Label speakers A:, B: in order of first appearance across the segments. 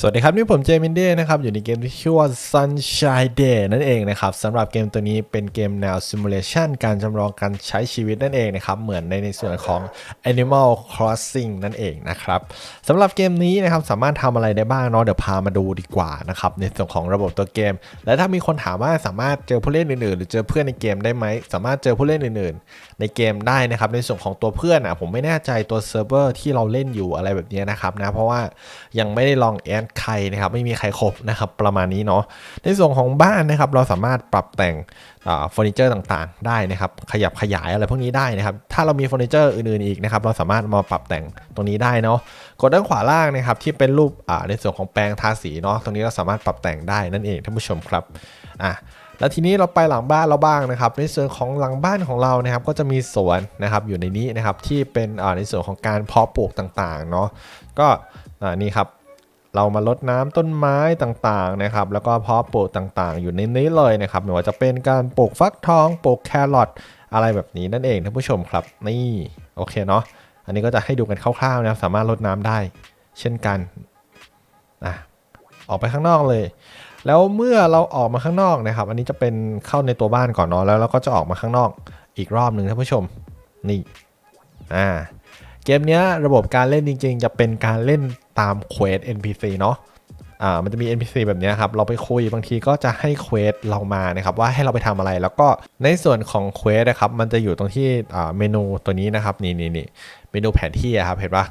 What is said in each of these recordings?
A: สวัสดีครับ นี่ผมเจมินเด้นะครับ อยู่ในเกมที่ชื่อว่า Sunshine Day นั่นเองนะครับสำหรับเกมตัวนี้เป็นเกมแนว Simulation การจำลองการใช้ชีวิตนั่นเองนะครับ เหมือนในในส่วนของ Animal Crossing นั่นเองนะครับสำหรับเกมนี้นะครับสามารถทำอะไรได้บ้างเนาะเดี๋ยวพามาดูดีกว่านะครับ ในส่วนของระบบตัวเกม และถ้ามีคนถามว่าสามารถเจอผู้เล่นอื่นๆ หรือเจอเพื่อนในเกมได้ไหมสามารถเจอผู้เล่นอื่น ในเกมได้นะครับในส่วนของตัวเพื่อนอะผมไม่แน่ใจตัวเซิร์ฟเวอร์ที่เราเล่นอยู่อะไรแบบนี้นะครับนะเพราะว่ายังไม่ได้ลองแอดใครนะครับไม่มีใครครบนะครับประมาณนี้เนาะในส่วนของบ้านนะครับเราสามารถปรับแต่งเฟอร์นิเจอร์ต่างๆ ได้นะครับขยับขยายอะไรพวกนี้ได้นะครับถ้าเรามีเฟอร์นิเจอร์อื่นๆอีกนะครับเราสามารถมาปรับแต่งตรงนี้ได้เนาะกดด้านขวาล่างนะครับที่เป็นรูปในส่วนของแปลงทาสีเนาะตรงนี้เราสามารถปรับแต่งได้นั่นเองท่านผู้ชมครับอะ แล้วทีนี้เราไปหลังบ้านเราบ้างนะครับ ในส่วนของหลังบ้านของเรานะครับ ก็จะมีสวนนะครับอยู่ในนี้นะครับที่เป็นในส่วนของการเพาะปลูกต่างๆเนาะก็นี่ครับเรามาลดน้ำต้นไม้ต่างๆนะครับ แล้วก็เพาะปลูกต่างๆ อยู่ในนี้เลยนะครับไม่ว่าจะเป็นการปลูกฟักทองปลูกแครอทอะไรแบบนี้นั่นเองท่านผู้ชมครับ นี่โอเคเนาะอันนี้ก็จะให้ดูกันคร่าวๆนะครับสามารถลดน้ำได้ เช่นกันอะออกไปข้างนอกเลย แล้วเมื่อเราออกมาข้างนอกนะครับ อันนี้จะเป็นเข้าในตัวบ้านก่อนเนาะแล้วเราก็จะออกมาข้างนอกอีกรอบหนึ่งท่านผู้ชมนี่อ่าเกมนี้ระบบการเล่นจริง ๆ จะเป็นการเล่นตามเควส NPC เนาะอ่ามันจะมี NPC แบบนี้ครับ เราไปคุยบางทีก็จะให้เควสเรามานะครับว่าให้เราไปทำอะไร แล้วก็ในส่วนของเควสนะครับ มันจะอยู่ตรงที่อ่าเมนูตัวนี้นะครับ นี่นี่นี่เมนูแผนที่ครับ เห็นปะ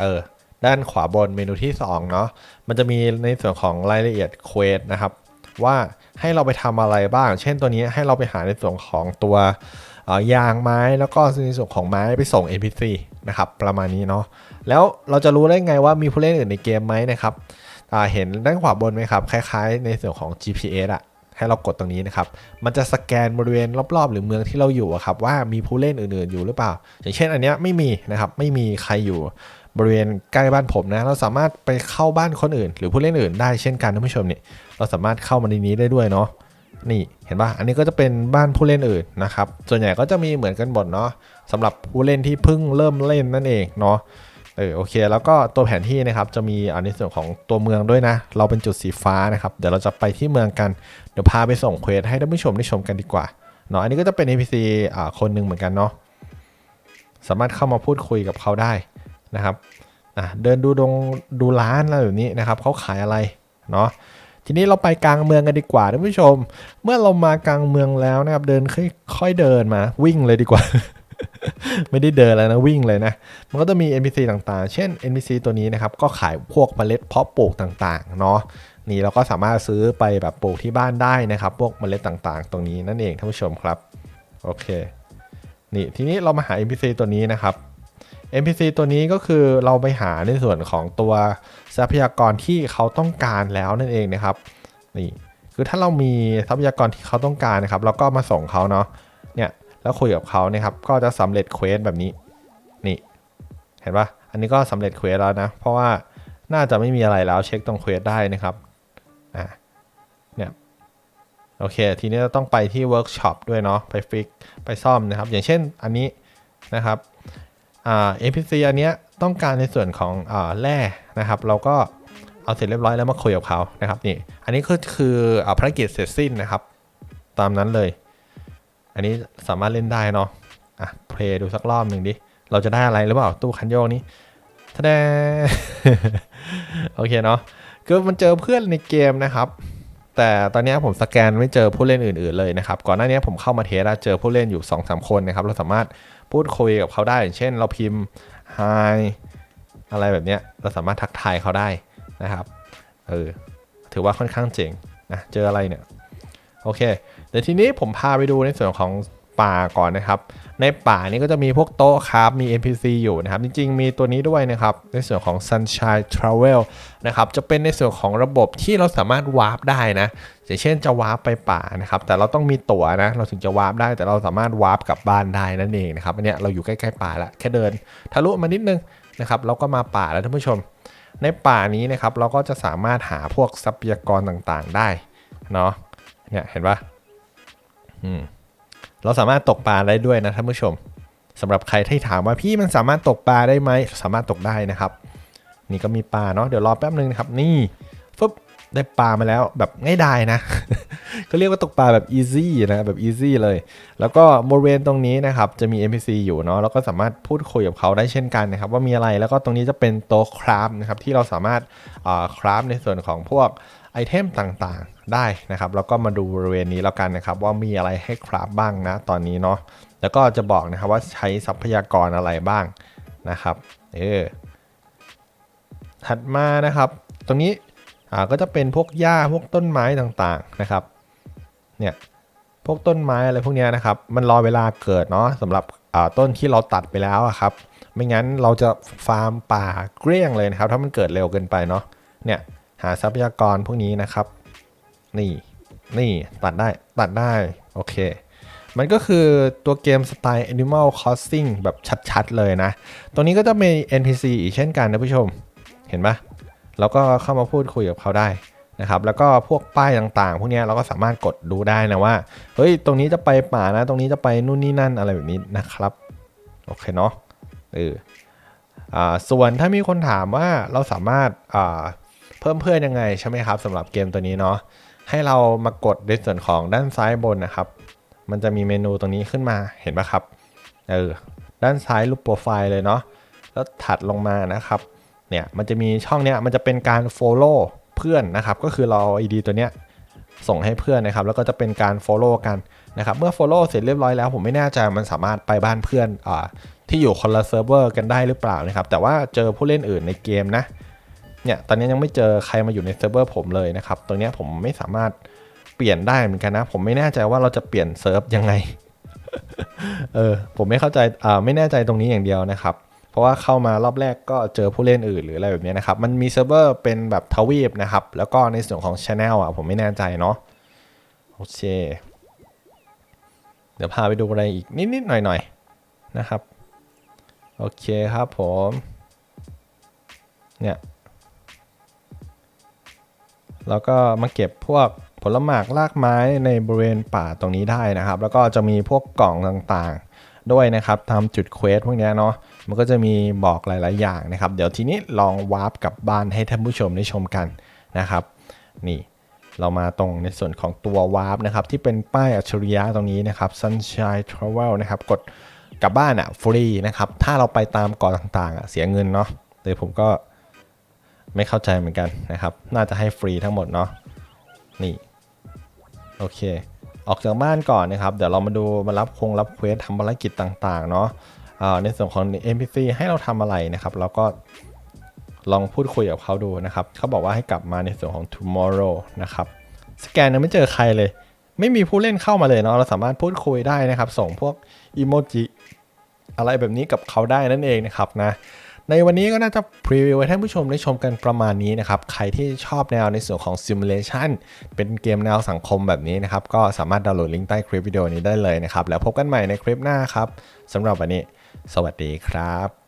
A: เออ ด้านขวาบนเมนูที่2เนาะมันจะมีในส่วนของรายละเอียดเควสนะครับ ว่าให้เราไปทำอะไรบ้าง เช่นตัวนี้ให้เราไปหาในส่วนของตัวยางไม้แล้วก็ในส่วนของไม้ไปส่ง NPC นะครับประมาณนี้เนาะแล้วเราจะรู้ได้ไงว่ามีผู้เล่นอื่นในเกมไหมนะครับเห็นด้านขวาบนไหมครับ คล้ายๆ ในส่วนของ GPS อะ ให้เรากดตรงนี้นะครับ มันจะสแกนบริเวณรอบๆ หรือเมืองที่เราอยู่ครับว่ามีผู้เล่นอื่นๆอยู่หรือเปล่า อย่างเช่นอันนี้ไม่มีนะครับไม่มีใครอยู่บริเวณใกล้บ้านผมนะ เราสามารถไปเข้าบ้านคนอื่น หรือผู้เล่นอื่นได้เช่นกันท่านผู้ชมนี่เราสามารถเข้ามาในนี้ได้ด้วยเนาะนี่เห็นปะอันนี้ก็จะเป็นบ้านผู้เล่นอื่นนะครับส่วนใหญ่ก็จะมีเหมือนกันหมดเนาะสำหรับผู้เล่นที่เพิ่งเริ่มเล่นนั่นเองเนาะ เออโอเค แล้วก็ตัวแผนที่นะครับจะมีอันในส่วนของตัวเมืองด้วยนะ เราเป็นจุดสีฟ้านะครับ เดี๋ยวเราจะไปที่เมืองกัน เดี๋ยวพาไปส่งเควสให้ท่านผู้ชมได้ชมกันดีกว่าเนาะอันนี้ก็จะเป็น NPC อ่าคนหนึ่งเหมือนกันเนาะสามารถเข้ามาพูดคุยกับเขาได้นะครับอะเดินดูดงดูร้านอะไรแบบนี้นะครับเขาขายอะไรเนาะทีนี้เราไปกลางเมืองกันดีกว่าท่านผู้ชม เมื่อเรามากลางเมืองแล้วนะครับเดินค่อยๆเดินมาวิ่งเลยดีกว่า ไม่ได้เดินแล้วนะวิ่งเลยนะ มันก็จะมี NPC ต่างๆ เช่น NPC ตัวนี้นะครับ ก็ขายพวกเมล็ดเพาะปลูกต่างๆ เนาะนี่เราก็สามารถซื้อไปแบบปลูกที่บ้านได้นะครับ พวกเมล็ดต่างๆ ตรงนี้นั่นเองท่านผู้ชมครับ โอเค นี่ทีนี้เรามาหา NPC ตัวนี้นะครับ NPC ตัวนี้ก็คือเราไปหาในส่วนของตัวทรัพยากรที่เขาต้องการแล้วนั่นเองนะครับ นี่คือถ้าเรามีทรัพยากรที่เขาต้องการนะครับ เราก็มาส่งเขาเนาะ แล้วคุยกับเขานะครับก็จะสำเร็จเควสแบบนี้นี่เห็นปะอันนี้ก็สำเร็จเควสแล้วนะ เพราะว่าน่าจะไม่มีอะไรแล้วเช็คตรงเควสได้นะครับอ่าเนี่ยโอเค ทีนี้เราต้องไปที่เวิร์กช็อปด้วยเนาะไปฟิกไปซ่อมนะครับ อย่างเช่นอันนี้นะครับอ่า NPC อันเนี้ยต้องการในส่วนของอ่าแร่นะครับ เราก็เอาเสร็จเรียบร้อยแล้วมาคุยกับเขานะครับนี่อันนี้ก็คืออภารกิจเสร็จสิ้นนะครับ ตามนั้นเลย อันนี้สามารถเล่นได้เนาะอะเพลย์ดูสักรอบหนึ่งดิ เราจะได้อะไรหรือเปล่าตู้คันโยกนี้ทะแดโอเคเนาะคือมันเจอเพื่อนในเกมนะครับ แต่ตอนนี้ผมสแกนไม่เจอผู้เล่นอื่น ๆเลยนะครับ ก่อนหน้านี้ผมเข้ามาเทสแล้วเจอผู้เล่นอยู่2อสคนนะครับ เราสามารถพูดคุยกับเขาได้ เช่น เราพิมพ์ hi อะไรแบบนี้เราสามารถทักทายเขาได้นะครับ เออ ถือว่าค่อนข้างเจ๋งนะ เจออะไรเนี่ย โอเคเดี๋ยวทีนี้ผมพาไปดูในส่วนของป่าก่อนนะครับ ในป่านี้ก็จะมีพวกโต๊ะครับมี NPC อยู่นะครับ จริง ๆ มีตัวนี้ด้วยนะครับ ในส่วนของ Sunshine Travel นะครับ จะเป็นในส่วนของระบบที่เราสามารถวาร์ปได้นะอย่างเช่นจะวาร์ปไปป่านะครับ แต่เราต้องมีตั๋วนะ เราถึงจะวาร์ปได้ แต่เราสามารถวาร์ปกลับบ้านได้นั่นเองนะครับ อันนี้เราอยู่ใกล้ๆป่าล้วแค่เดิน ทะลุมานิดนึงนะครับ เราก็มาป่าแล้วท่านผู้ชม ในป่านี้นะครับ เราก็จะสามารถหาพวกทรัพยากรต่างๆ ได้เนาะ เนี่ยเห็นปะอืมเราสามารถตกปลาได้ด้วยนะท่านผู้ชมสำหรับใครที่ถามว่าพี่มันสามารถตกปลาได้ไหมสามารถตกได้นะครับ นี่ก็มีปลาเนาะเดี๋ยวรอแป๊บนึงนะครับ นี่ฟึบได้ปลามาแล้วแบบง่ายดายนะเขาเรียกว่าตกปลาแบบ easy นะแบบ easy เลย แล้วก็บริเวณตรงนี้นะครับ จะมี NPC อยู่เนาะแล้วก็สามารถพูดคุยกับเขาได้เช่นกันนะครับ ว่ามีอะไรแล้วก็ตรงนี้จะเป็นโต๊ะคราฟนะครับที่เราสามารถคราฟในส่วนของพวก ไอเทมต่างๆได้นะครับ แล้วก็มาดูบริเวณนี้แล้วกันนะครับว่ามีอะไรให้คราฟบ้างนะตอนนี้เนาะแล้วก็จะบอกนะครับว่าใช้ทรัพยากรอะไรบ้างนะครับเออถัดมานะครับ ตรงนี้อ่าก็จะเป็นพวกหญ้าพวกต้นไม้ต่างๆนะครับเนี่ยพวกต้นไม้อะไรพวกนี้นะครับมันรอเวลาเกิดเนาะสำหรับต้นที่เราตัดไปแล้วอะครับไม่งั้นเราจะฟาร์มป่าเกลี้ยงเลยนะครับ ถ้ามันเกิดเร็วเกินไปเนาะเนี่ย หาทรัพยากรพวกนี้นะครับ นี่นี่ตัดได้ตัดได้ โอเค มันก็คือตัวเกมสไตล์ Animal Crossing แบบชัดๆ เลยนะตรงนี้ก็จะมี NPC อีกเช่นกันนะผู้ชม เห็นปะแล้วก็เข้ามาพูดคุยกับเขาได้นะครับ แล้วก็พวกป้ายต่างๆ พวกนี้เราก็สามารถกดดูได้นะว่า เฮ้ย ตรงนี้จะไปป่านะ ตรงนี้จะไปนู่นนี่นั่นอะไรแบบนี้นะครับ โอเคเนาะ เออ อ่า ส่วนถ้ามีคนถามว่าเราสามารถ อ่า พิ่มเพื่อนยังไงใช่ไหมครับสำหรับเกมตัวนี้เนาะให้เรามากดในส่วนของด้านซ้ายบนนะครับ มันจะมีเมนูตรงนี้ขึ้นมาเห็นปะครับเออด้านซ้ายรูปโปรไฟล์เลยเนาะแล้วถัดลงมานะครับเนี่ยมันจะมีช่องเนี้ยมันจะเป็นการ follow เพื่อนนะครับก็คือเราอา ID ตัวเนี้ยส่งให้เพื่อนนะครับ แล้วก็จะเป็นการ follow กันนะครับเมื่อ follow เสร็จเรียบร้อยแล้วผมไม่แน่ใจมันสามารถไปบ้านเพื่อนอ่าที่อยู่คนละเซิร์ฟเวอร์กันได้หรือเปล่านะครับแต่ว่าเจอผู้เล่นอื่นในเกมนะ เนี่ยตอนนี้ยังไม่เจอใครมาอยู่ในเซิร์ฟเวอร์ผมเลยนะครับตรงนี้ผมไม่สามารถเปลี่ยนได้เหมือนกันนะ ผมไม่แน่ใจว่าเราจะเปลี่ยนเซิร์ฟยังไงเออผมไม่เข้าใจอ่าไม่แน่ใจตรงนี้อย่างเดียวนะครับ เพราะว่าเข้ามารอบแรกก็เจอผู้เล่นอื่นหรืออะไรแบบนี้นะครับ มันมีเซิร์ฟเวอร์เป็นแบบทวีปนะครับ แล้วก็ในส่วนของช anel อะผมไม่แน่ใจเนาะโอเคเดี๋ยวพาไปดูอะไรอีกนิดๆหน่อยๆนะครับ โอเคครับผม เนี่ย แล้วก็มาเก็บพวกผลหมากรากไม้ในบริเวณป่าตรงนี้ได้นะครับ แล้วก็จะมีพวกกล่องต่างๆ ด้วยนะครับทำจุดเควสพวกนี้เนาะมันก็จะมีบอกหลาย ๆ อย่างนะครับ เดี๋ยวทีนี้ลองวาร์ปกลับบ้านให้ท่านผู้ชมได้ชมกันนะครับ นี่เรามาตรงในส่วนของตัววาร์ปนะครับ ที่เป็นป้ายอัจฉริยะตรงนี้นะครับ Sunshine Travel นะครับ กดกลับบ้านอะ่ะฟรีนะครับ ถ้าเราไปตามเกาะต่างๆอะ่ะเสียเงินเนาะแต่ผมก็ ไม่เข้าใจเหมือนกันนะครับ น่าจะให้ฟรีทั้งหมดเนาะนี่โอเค ออกจากบ้านก่อนนะครับ เดี๋ยวเรามาดูมารับคงรับเควสทำภารกิจต่างๆเนาะในส่วนของ NPC ให้เราทำอะไรนะครับเราก็ลองพูดคุยกับเขาดูนะครับ เขาบอกว่าให้กลับมาในส่วนของ tomorrow นะครับ สแกนยังไม่เจอใครเลย ไม่มีผู้เล่นเข้ามาเลยเนาะ เราสามารถพูดคุยได้นะครับ ส่งพวกอีโมจิอะไรแบบนี้กับเขาได้นั่นเองนะครับนะ ในวันนี้ก็น่าจะพรีวิวให้ท่านผู้ชมได้ชมกันประมาณนี้นะครับ ใครที่ชอบแนวในส่วนของ Simulation เป็นเกมแนวสังคมแบบนี้นะครับ ก็สามารถดาวน์โหลดลิงก์ใต้คลิปวิดีโอนี้ได้เลยนะครับ แล้วพบกันใหม่ในคลิปหน้าครับสำหรับวันนี้ สวัสดีครับ